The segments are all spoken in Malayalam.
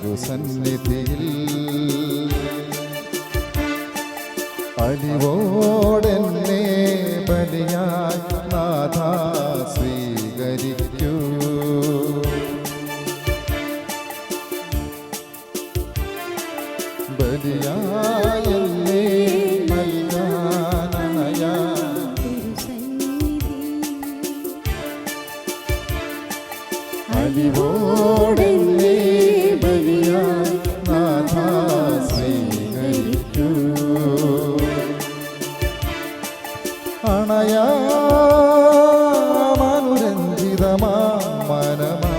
തിരുസന്നിധിയിൽ അലിവോടെന്നെ ബലിയായി നാഥ സ്വീകരിക്കൂ. ബലിയായി എന്നെ നൽകാനണയാ അലിവോടെന്നെ ബലിയായി അണയാമനുരഞ്ജിതമാ മനമാ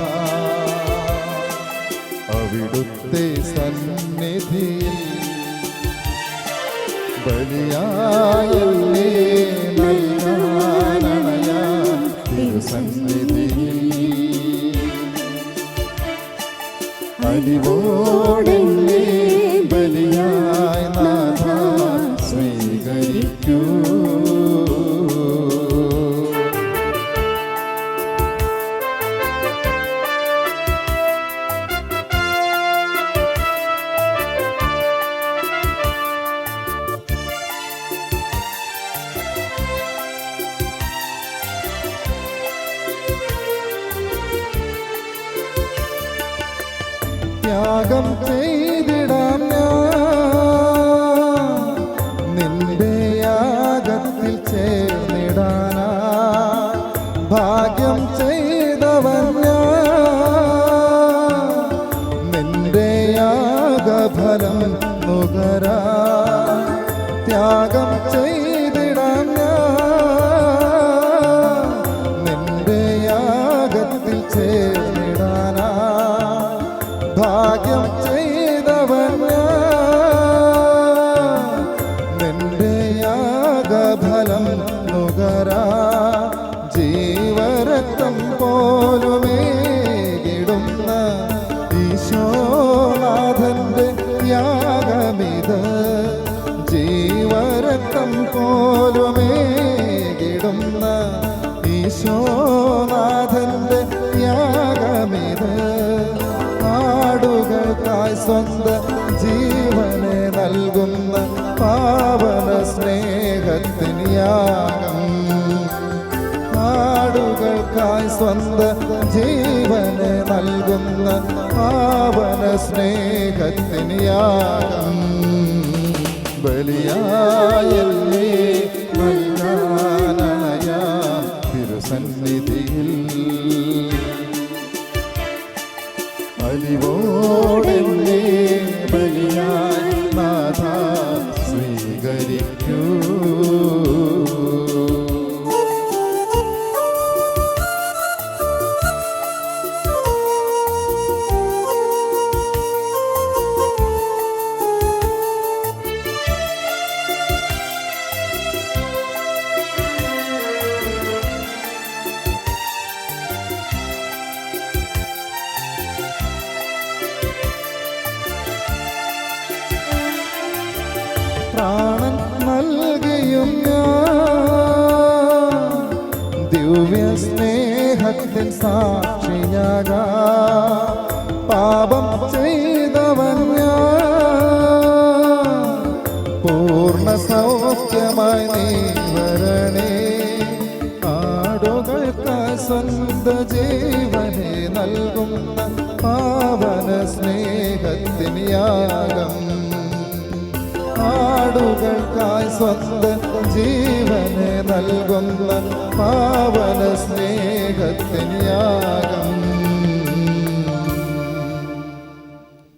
സന്നിധിയിൽ ബലിയായല്ലേ അലിവോടെന്നെ ത്യാഗം ഭാഗ്യം ചെയ്തവൻ. നിന്റെ യാഗഫലം നുകരാ ജീവരക്തം പോലുമേകിടുന്ന ഈശോനാഥന്റെ യാഗമിത് ജീവരക്തം പോലുമേകിടുന്ന ഈശോനാഥന്റെ യാഗമിത് സ്വന്തം ജീവനെ നൽകുന്ന പാവന സ്നേഹത്തിന് യാഗം ആടുകൾക്കായി സ്വന്തം ജീവനെ നൽകുന്ന പാവന സ്നേഹത്തിന് യാഗം ബലിയായല്ലേ അലിവോടെന്നെ ബലിയായി പ്രാണൻ നൽകിയും ഞാൻ. ദിവ്യ സ്നേഹത്തിൻ സാക്ഷിയാകാ. പാപം ചെയ്തവൻ ഞാൻ. പൂർണ സൗഖ്യമായി നീ വരണേ. ആടുകൾക്ക് സ്വന്ത ജീവനെ നൽകുന്ന പാവന സ്നേഹത്തിന് യാഗം. ആടുകൾക്കായി സ്വന്തം ജീവനെ നൽകുന്ന പാവന സ്നേഹത്തിന് യാഗം.